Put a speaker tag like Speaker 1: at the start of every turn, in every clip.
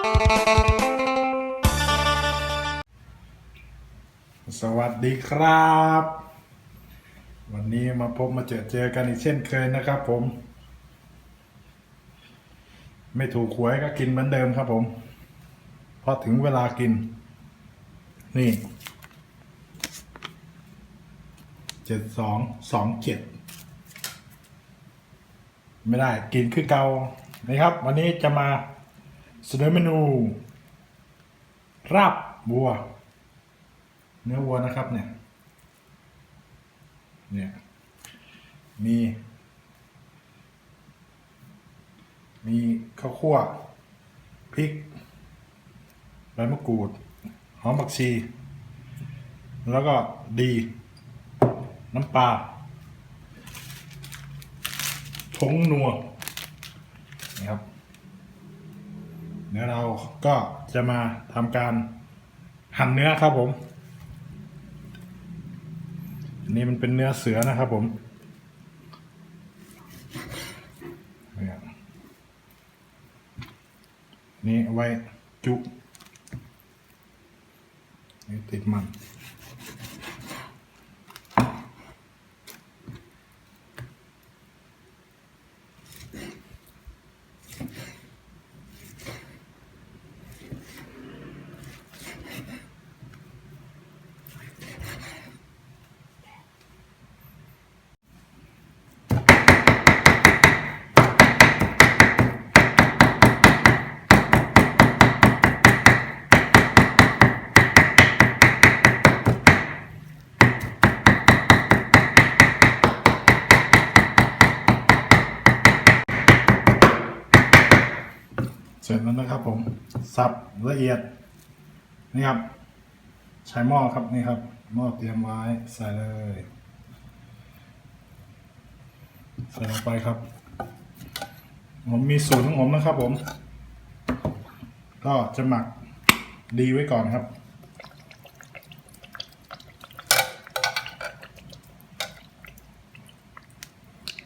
Speaker 1: สวัสดีครับ วันนี้มาพบมาเจอเจอกันอีกเช่นเคยนะครับผม ไม่ถูกหวยก็กินเหมือนเดิมครับผม พอถึงเวลากิน นี่เจ็ดสองสองเจ็ดไม่ได้กินคือเกานะครับ วันนี้จะมา เสนอเมนู ราบวัว เนื้อวัวนะครับเนี่ยเนี่ยมี มีข้าวคั่วพริกใบมะกรูด หอมผักชี แล้วก็ดี น้ำปลาผงนัวนะครับ เดี๋ยวเราก็จะมาทำการหั่นเนื้อครับผมอันนี้มันเป็นเนื้อเสือนะครับผมนี่ไว้จุนี่ติดมัน นะครับผมสับละเอียดนี่ครับ ใช้หม้อครับนี่ครับหม้อเตรียมไว้ใส่เลยใส่ลงไปครับ ผมมีสูตรของผมนะครับผม ก็จะหมักดีไว้ก่อนครับ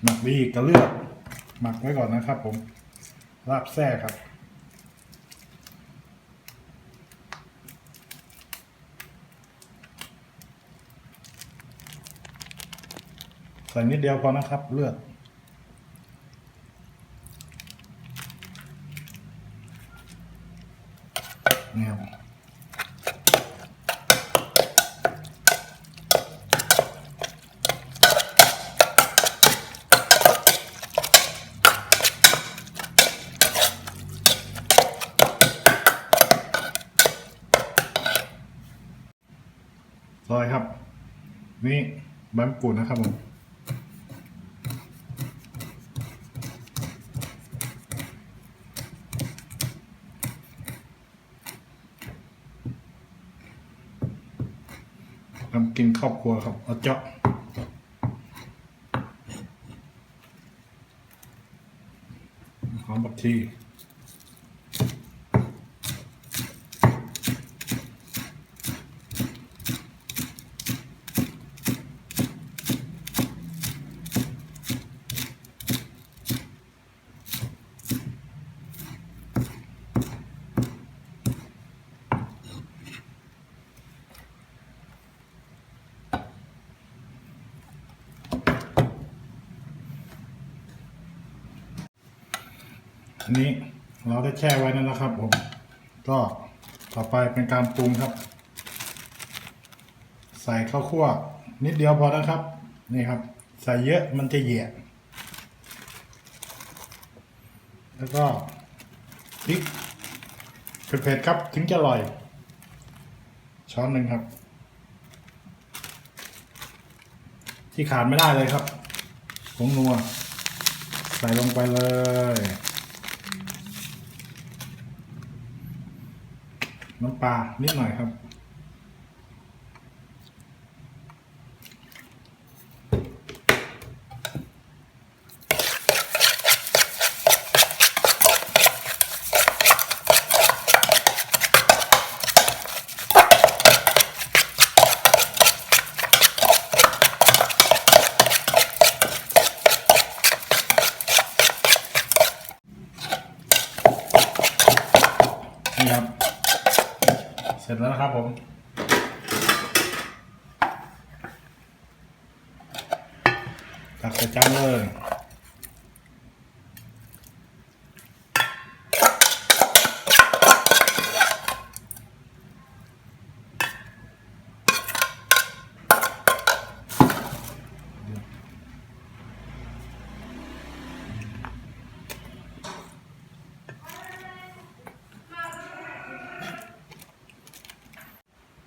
Speaker 1: หมักดีกับเลือดหมักไว้ก่อนนะครับผมลาบแทรกครับ ใส่นิดเดียวพอนะครับ เลือดนี่ครับซอยครับ นี่ใบมะกรูดนะครับผม ทำกินครอบครัวครับเอาเจาะหอมบักชี นนี้เราได้แช่ไว้นั่นนะครับผมก็ต่อไปเป็นการปรุงครับ ใส่ข้าวคั่วนิดเดียวพอนะครับ นี่ครับ ใส่เยอะมันจะเหยียดแล้วก็พริกเผ็ดๆครับถึงจะอร่อย ช้อนหนึ่งครับ ที่ขาดไม่ได้เลยครับผงนัว ใส่ลงไปเลย น้ำปลานิดหน่อยครับ เสร็จแล้วนะครับผม ตักใส่จานเลย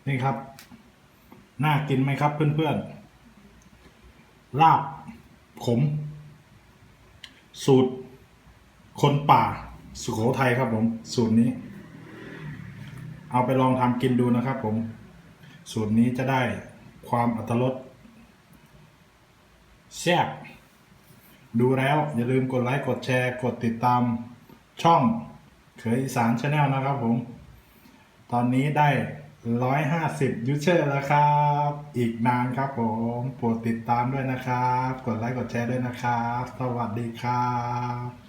Speaker 1: นี่ครับ น่ากินไหมครับเพื่อนๆลาบขม สูตร คนป่า สุโขทัยครับผม สูตรนี้ เอาไปลองทำกินดูนะครับผม สูตรนี้จะได้ความอัตรสแซ่บดูแล้วอย่าลืมกดไลค์กดแชร์กดติดตามช่องเขยอีสานชาแนลนะครับผม ตอนนี้ได้ ร้อยห้าสิบยูเชอร์แล้วครับ อีกนานครับผมโปรดติดตามด้วยนะครับ กดไลค์กดแชร์ด้วยนะครับ สวัสดีครับ